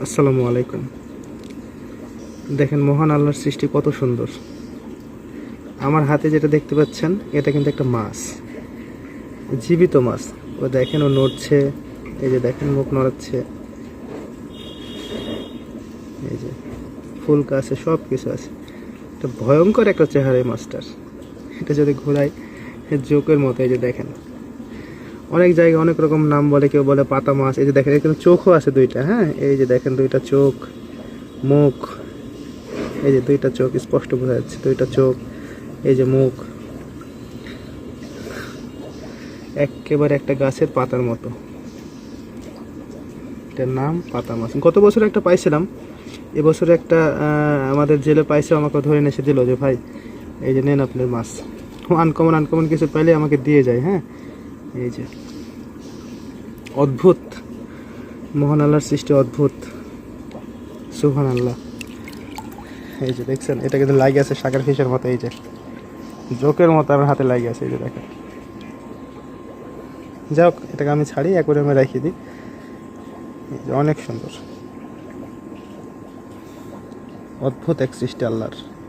আসসালামু আলাইকুম। দেখেন, মহান আল্লাহর সৃষ্টি কত সুন্দর। আমার হাতে যেটা দেখতে পাচ্ছেন, এটা কিন্তু একটা মাছ, জীবিত মাছ। ও দেখেন, ও নড়ছে, এই যে দেখেন, মুখ নড়াচ্ছে। এই যে ফুলকা আছে সব কিছু আছে। এটা ভয়ঙ্কর একটা চেহারা মাছটার। এটা যদি ঘোরাই জোকের মতো, এই যে দেখেন। অনেক জায়গায় অনেক রকম নাম বলে, কেউ বলে পাতা মাছ, এই যে দেখেন, এখানে চোখও আছে দুইটা হ্যাঁ? এই যে দেখেন, দুইটা চোখ, মুখ, এই যে দুইটা চোখ, স্পষ্ট বোঝা যাচ্ছে, দুইটা চোখ, এই যে মুখ। একেবারে একটা গাছের পাতার মতো। এটার নাম পাতা মাছ। গত বছর একটা পাইছিলাম, এবছরে একটা আমাদের জেলে পাইছে, আমাকে ধরে এসে দিল যে, ভাই, এই যে নেন আপনার মাছ। আনকমন আনকমন কিছু পাইলে আমাকে দিয়ে যায় হ্যাঁ? এই যে। অদ্ভুত। মোহন আল্লাহর সৃষ্টি অদ্ভুত। সুহান আল্লাহ এই যে দেখছেন, এটা কিন্তু লাগে আছে সাগর ফিশের মতো, এই যে। জোকের মতো আমার হাতে লাগে আছে, এই যে দেখেন। যাক এটাকে আমি ছাড়ি অ্যাকোরিয়ামে রেখে দিই। এই যে অনেক সুন্দর। অদ্ভুত এক সৃষ্টি আল্লাহর।